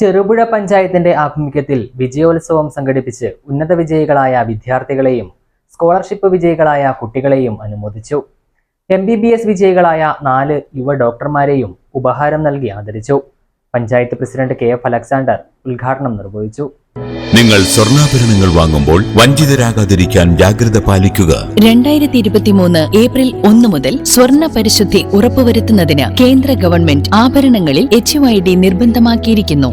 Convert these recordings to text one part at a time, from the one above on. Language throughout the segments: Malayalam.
ചെറുപുഴ പഞ്ചായത്തിന്റെ ആഭിമുഖ്യത്തിൽ വിജയോത്സവം സംഘടിപ്പിച്ച് ഉന്നത വിജയികളായ വിദ്യാർത്ഥികളെയും സ്കോളർഷിപ്പ് വിജയികളായ കുട്ടികളെയും അനുമോദിച്ചു. എം ബി ബി എസ് വിജയികളായ നാല് യുവ ഡോക്ടർമാരെയും ഉപഹാരം നൽകി ആദരിച്ചു. Panchayat president K F Alexander ഉദ്ഘാടനം നിർവഹിച്ചു. നിങ്ങൾ സ്വർണാഭരണങ്ങൾ വാങ്ങുമ്പോൾ വഞ്ചിതരാകാതിരിക്കാൻ ജാഗ്രത പാലിക്കുക. രണ്ടായിരത്തി ഇരുപത്തിമൂന്ന് ഏപ്രിൽ ഒന്ന് മുതൽ സ്വർണ പരിശുദ്ധി ഉറപ്പുവരുത്തുന്നതിന് കേന്ദ്ര ഗവൺമെന്റ് ആഭരണങ്ങളിൽ എച്ച് ഐ ഡി നിർബന്ധമാക്കിയിരിക്കുന്നു.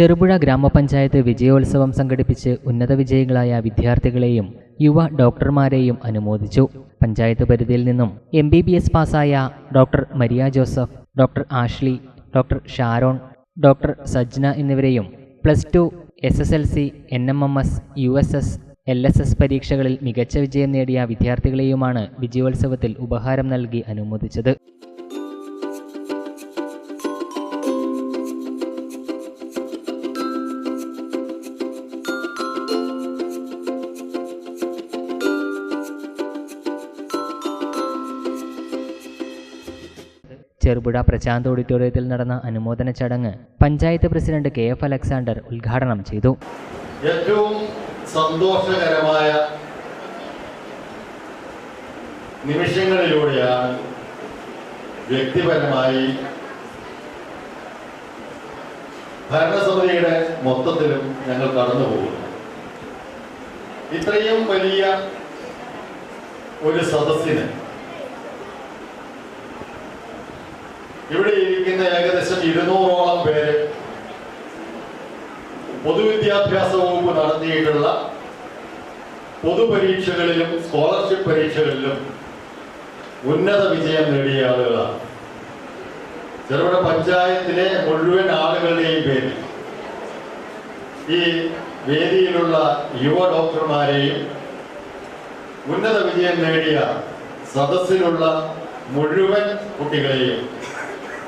Cherupuzha ഗ്രാമപഞ്ചായത്ത് വിജയോത്സവം സംഘടിപ്പിച്ച് ഉന്നത വിജയികളായ വിദ്യാർത്ഥികളെയും യുവ ഡോക്ടർമാരെയും അനുമോദിച്ചു. പഞ്ചായത്ത് പരിധിയിൽ നിന്നും എം ബി ബി എസ് പാസ്സായ doctor Maria Joseph doctor Ashley doctor Sharon doctor Sajna എന്നിവരെയും plus two S S L C N M M S U S S L S S പരീക്ഷകളിൽ മികച്ച വിജയം നേടിയ വിദ്യാർത്ഥികളെയുമാണ് വിജയോത്സവത്തിൽ ഉപഹാരം നൽകി അനുമോദിച്ചത്. ചെറുപുഴ പ്രശാന്ത് ഓഡിറ്റോറിയത്തിൽ നടന്ന അനുമോദന ചടങ്ങ് panchayat president K F Alexander ഉദ്ഘാടനം ചെയ്തു. ഏറ്റവും സന്തോഷകരമായ നിമിഷങ്ങളിലൂടെയാണ് വ്യക്തിപരമായി ഭരണസമിതിയുടെ മൊത്തത്തിലും ഞങ്ങൾ കടന്നു പോകുന്നു ഇത്രയും വലിയ ഒരു സദസ്സിന് ഏകദേശം ഇരുന്നൂറോളം പേര് പൊതുവിദ്യാഭ്യാസ വകുപ്പ് നടത്തിയിട്ടുള്ള പൊതുപരീക്ഷകളിലും സ്കോളർഷിപ്പ് പരീക്ഷകളിലും ഉന്നത വിജയം നേടിയ ആളുകളാണ്. ചെറുപുഴ പഞ്ചായത്തിലെ മുഴുവൻ ആളുകളുടെയും പേരിൽ ഈ വേദിയിലുള്ള യുവ ഡോക്ടർമാരെയും ഉന്നത വിജയം നേടിയ സദസ്സിലുള്ള മുഴുവൻ കുട്ടികളെയും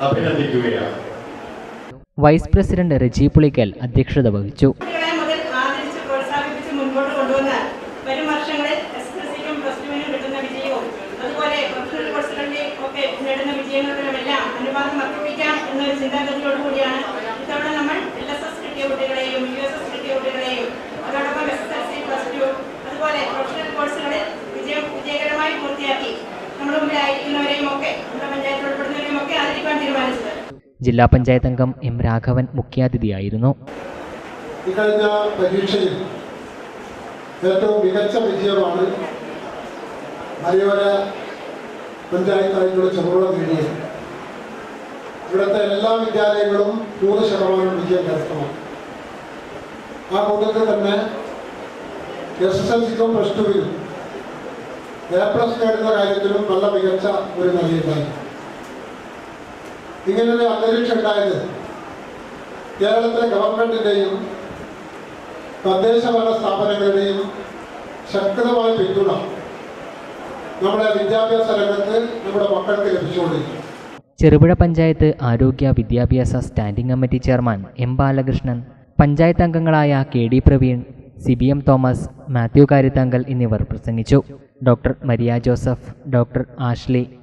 അഭിനന്ദിക്കുകയാണ്. വൈസ് പ്രസിഡന്റ് റെജി പുളിക്കൽ അധ്യക്ഷത വഹിച്ചു. കുട്ടികളെ മുതൽ ആദരിച്ച് പ്രോത്സാഹിപ്പിച്ച് മുൻപോട്ട് കൊണ്ടുവന്നാൽ വരും വർഷങ്ങളിൽ എസ് എസ് സിക്കും പ്ലസ് ടുവിനും കിട്ടുന്ന വിജയവും അതുപോലെ പ്രൊഫഷണൽ കോഴ്സുകളിലെ ഒക്കെ നേടുന്ന വിജയങ്ങളിലുമെല്ലാം അനുവാദം വർദ്ധിപ്പിക്കാം എന്നൊരു ചിന്താഗതിയോടുകൂടിയാണ് ഇത്തവണ നമ്മൾ എൽ എസ് എസ് കിട്ടിയ കുട്ടികളെയും യു എസ് എസ് കിട്ടിയ കുട്ടികളെയും അതോടൊപ്പം S S L C plus two അതുപോലെ പ്രൊഫഷണൽ കോഴ്സുകളിൽ വിജയം വിജയകരമായി പൂർത്തിയാക്കി നമ്മുടെ മുമ്പിലായിരിക്കുന്നവരെയും ഒക്കെ നമ്മുടെ പഞ്ചായത്തിൽ ഉൾപ്പെടുന്നവരെയും ഒക്കെ ആദരിക്കാൻ തീരുമാനിച്ചത് ജില്ലാ പഞ്ചായത്ത് അംഗം എം രാഘവൻ മുഖ്യാതിഥിയായിരുന്നു. ഇവിടുത്തെ എല്ലാ വിദ്യാലയങ്ങളും നൂറ് ശതമാനം വിജയം കരസ്ഥമാണ് ആ കൂട്ടത്തിൽ തന്നെ എസ് എസ് എൽ സിക്കും പ്ലസ് ടുവിനും എ പ്ലസ് നേടുന്ന കാര്യത്തിലും നല്ല മികച്ച ഒരു നിലയുണ്ടായി ഇങ്ങനൊരു അന്തരീക്ഷം ഉണ്ടായത് കേരളത്തിലെ ഗവൺമെന്റിന്റെയും തദ്ദേശഭരണ സ്ഥാപനങ്ങളുടെയും ശക്തമായ പിന്തുണ നമ്മുടെ വിദ്യാഭ്യാസ രംഗത്ത് നമ്മുടെ മക്കൾക്ക് ലഭിച്ചുകൊണ്ടിരിക്കും ചെറുപുഴ പഞ്ചായത്ത് ആരോഗ്യ വിദ്യാഭ്യാസ standing committee chairman M Balakrishnan panchayat അംഗങ്ങളായ K D Praveen C B M Thomas Mathew Karyathankal എന്നിവർ പ്രസംഗിച്ചു. Doctor Maria Joseph doctor Ashley